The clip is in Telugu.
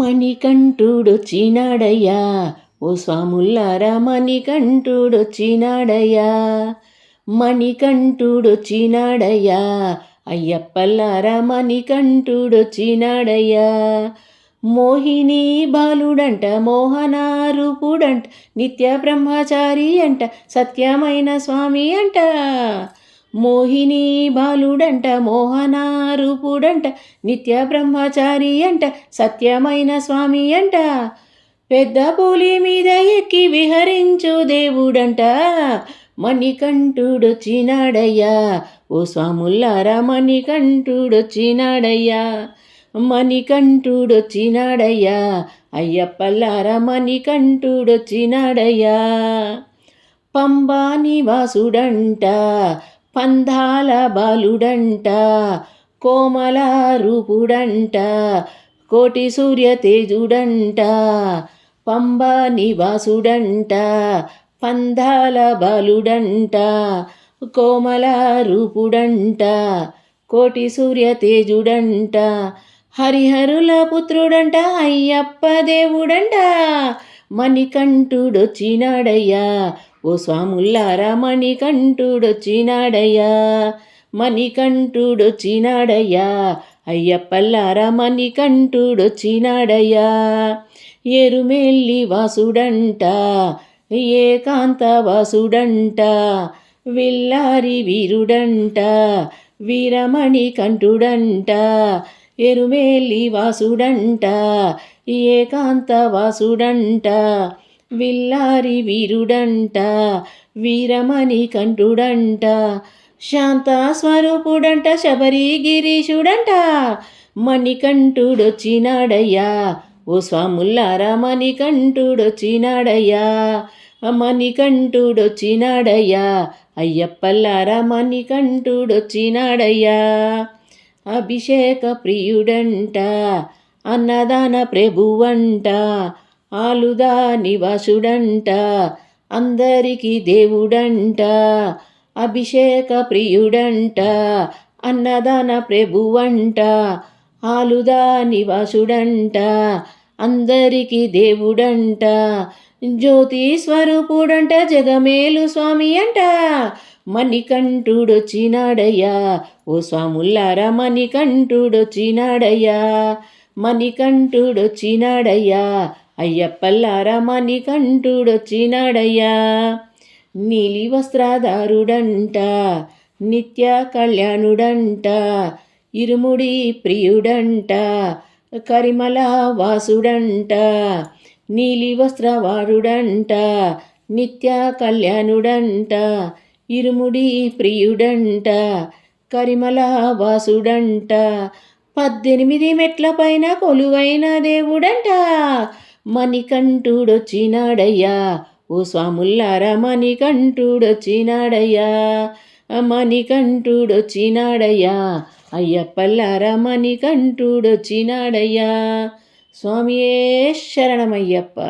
మణికంఠుడొచ్చినాడయ్యా. ఓ స్వాముల్లారా మణికంఠుడొచ్చినాడయ్యా. మణికంఠుడొచ్చినాడయ్యా. అయ్యప్పల్లారా మణికంఠుడొచ్చినాడయ్యా. మోహిని బాలుడంట మోహనారూపుడంట నిత్య బ్రహ్మచారి అంట సత్యమైన స్వామి అంట. మోహిని బాలుడంట మోహనారూపుడంట నిత్య బ్రహ్మచారి అంట సత్యమైన స్వామి అంట. పెద్ద పులి మీద ఎక్కి విహరించు దేవుడంట. మణికంఠుడొచ్చినాడయ్యా ఓ స్వాముల్లారా మణికంఠుడొచ్చినాడయ్యా మణికంఠుడొచ్చినాడయ్యా అయ్యప్పల్లారా మణికంఠుడొచ్చినాడయ్యా పంబా నివాసుడంట పందాల బాలుడంట కోమల రూపుడంట కోటి సూర్య తేజుడంట పంబా నివాసుడంట పందాల బాలుడంట కోమల రూపుడంట కోటి సూర్య తేజుడంట హరిహరుల పుత్రుడంట అయ్యప్ప దేవుడంట మణికంఠుడొచ్చినాడయ్యా ఓ స్వాముల్లారా మణికంఠుడొచ్చినాడయ్యా మణికంఠుడొచ్చినాడయ్యా అయ్యప్పల్లారా మణికంఠుడొచ్చినాడయ్యా ఎరుమెల్లి వాసుడంట ఏకాంత వాసుడంట విల్లారి వీరుడంట వీరమణి కంఠుడంట ఎరుమేలి వాసుడంట ఏకాంత వాసుడంట విల్లారి వీరుడంట వీరమణి కంఠుడంట శాంత స్వరూపుడంట శబరి గిరీషుడంట మణికంఠుడొచ్చినాడయ్యా ఓ స్వాముల్లారా మణికంఠుడొచ్చినాడయ్యా మణికంఠుడొచ్చినాడయ్యా అయ్యప్పల్లారా మణికంఠుడొచ్చినాడయ్యా. అభిషేక ప్రియుడంట అన్నదాన ప్రభువంట ఆలుదా నివాసుడంట అందరికీ దేవుడంట అభిషేక ప్రియుడంట అన్నదాన ప్రభువంట ఆలుదా నివాసుడంట అందరికీ దేవుడంట. జ్యోతి స్వరూపుడంట జగమేలు స్వామి అంట మణికంఠుడొచ్చినాడయ్యా. ఓ స్వాముల్లారా మణికంఠుడొచ్చినాడయ్యా మణికంఠుడొచ్చినాడయ్యా. అయ్యప్పల్లారా మణికంఠుడొచ్చినాడయ్యా నీలి వస్త్రధారుడంట నిత్య కళ్యాణుడంట ఇరుముడి ప్రియుడంట కరిమల వాసుడంట నీలి వస్త్రవారుడంట నిత్య కళ్యాణుడంట ఇరుముడి ప్రియుడంట కరిమల వాసుడంట. పద్దెనిమిది మెట్ల పైన కొలువైన దేవుడంట మణికంఠుడొచ్చినాడయ్యా. ఓ స్వాముల్లారా మణికంఠుడొచ్చినాడయ్యా. మణికంఠుడొచ్చినాడయ్యా. అయ్యప్పల్లారా మణికంఠుడొచ్చినాడయ్యా. స్వామియే శరణమయ్యప్ప.